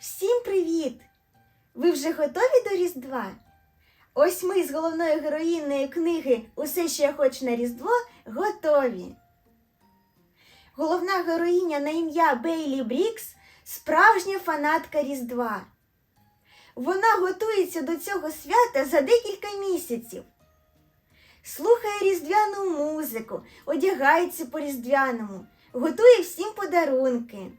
Всім привіт! Ви вже готові до Різдва? Ось ми з головною героїнею книги Усе, що я хочу на Різдво готові. Головна героїня на ім'я Бейлі Брікс справжня фанатка Різдва. Вона готується до цього свята за декілька місяців. Слухає різдвяну музику, одягається по різдвяному, готує всім подарунки.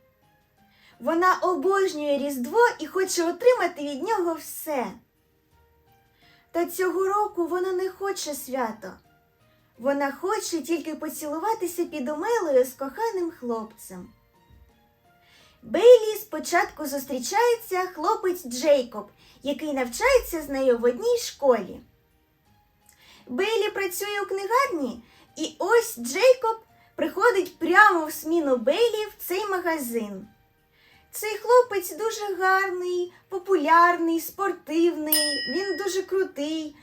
Вона обожнює Різдво і хоче отримати від нього все. Та цього року вона не хоче свято. Вона хоче тільки поцілуватися під омелою з коханим хлопцем. Бейлі спочатку зустрічається хлопець Джейкоб, який навчається з нею в одній школі. Бейлі працює у книгарні, і ось Джейкоб приходить прямо в сміну Бейлі в цей магазин. Цей хлопець дуже гарний, популярний, спортивний, він дуже крутий.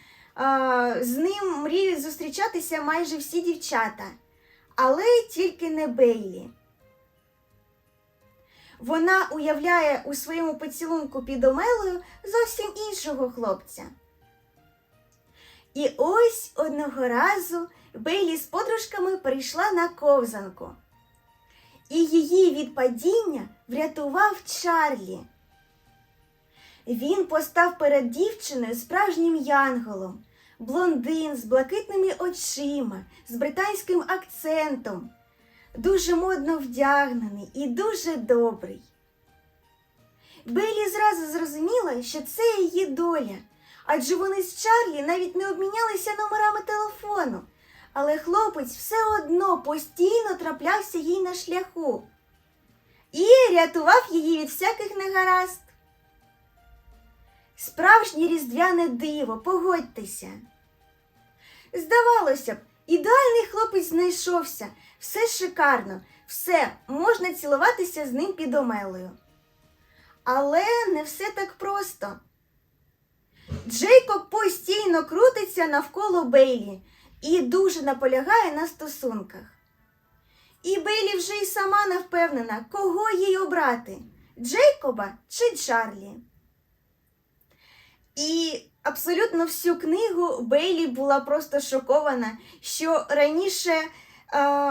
З ним мріють зустрічатися майже всі дівчата, але тільки не Бейлі. Вона уявляє у своєму поцілунку під омелою зовсім іншого хлопця. І ось одного разу Бейлі з подружками прийшла на ковзанку. І її від падіння врятував Чарлі. Він постав перед дівчиною справжнім янголом, блондин з блакитними очима, з британським акцентом, дуже модно вдягнений і дуже добрий. Бейлі зразу зрозуміла, що це її доля, адже вони з Чарлі навіть не обмінялися номерами телефону, але хлопець все одно постійно траплявся їй на шляху і рятував її від всяких негаразд. Справжнє різдвяне диво, погодьтеся. Здавалося б, ідеальний хлопець знайшовся, все шикарно, все, можна цілуватися з ним під омелою. Але не все так просто. Джейкоб постійно крутиться навколо Бейлі і дуже наполягає на стосунках. І Бейлі вже й сама не впевнена, кого їй обрати Джейкоба чи Чарлі. І абсолютно всю книгу Бейлі була просто шокована, що раніше е,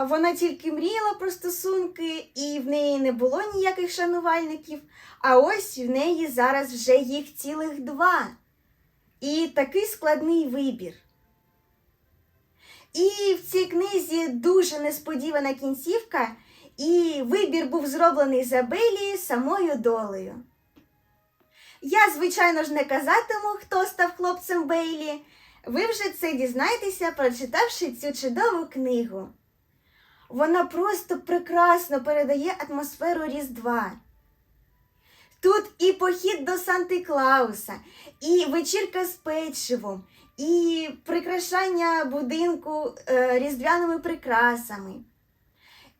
вона тільки мріяла про стосунки, і в неї не було ніяких шанувальників, а ось в неї зараз вже їх цілих два. І такий складний вибір. І в цій книзі дуже несподівана кінцівка, і вибір був зроблений за Бейлі самою долею. Я, звичайно ж, не казатиму, хто став хлопцем Бейлі. Ви вже це дізнаєтеся, прочитавши цю чудову книгу. Вона просто прекрасно передає атмосферу Різдва. Тут і похід до Санти Клауса, і вечірка з печивом, і прикрашання будинку е, різдвяними прикрасами.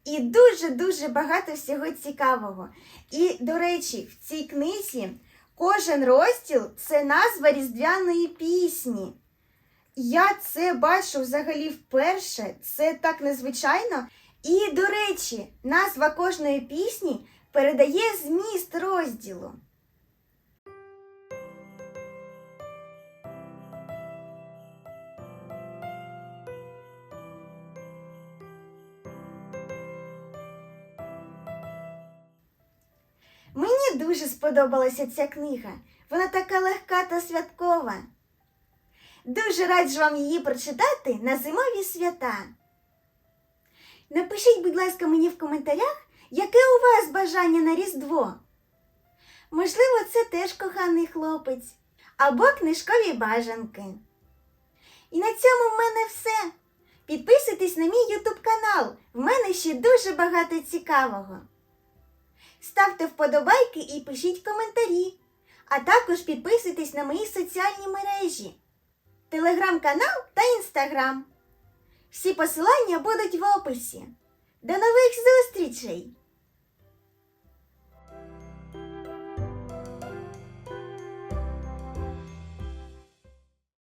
І дуже-дуже багато всього цікавого. І, до речі, в цій книзі кожен розділ це назва різдвяної пісні. Я це бачу взагалі вперше, це так незвичайно. І, до речі, назва кожної пісні передає зміст розділу. Мені дуже сподобалася ця книга. Вона така легка та святкова. Дуже раджу вам її прочитати на зимові свята. Напишіть, будь ласка, мені в коментарях, яке у вас бажання на Різдво. Можливо, це теж коханий хлопець або книжкові бажанки. І на цьому в мене все. Підписуйтесь на мій YouTube канал. В мене ще дуже багато цікавого. Ставте вподобайки і пишіть коментарі. А також підписуйтесь на мої соціальні мережі, телеграм-канал та інстаграм. Всі посилання будуть в описі. До нових зустрічей!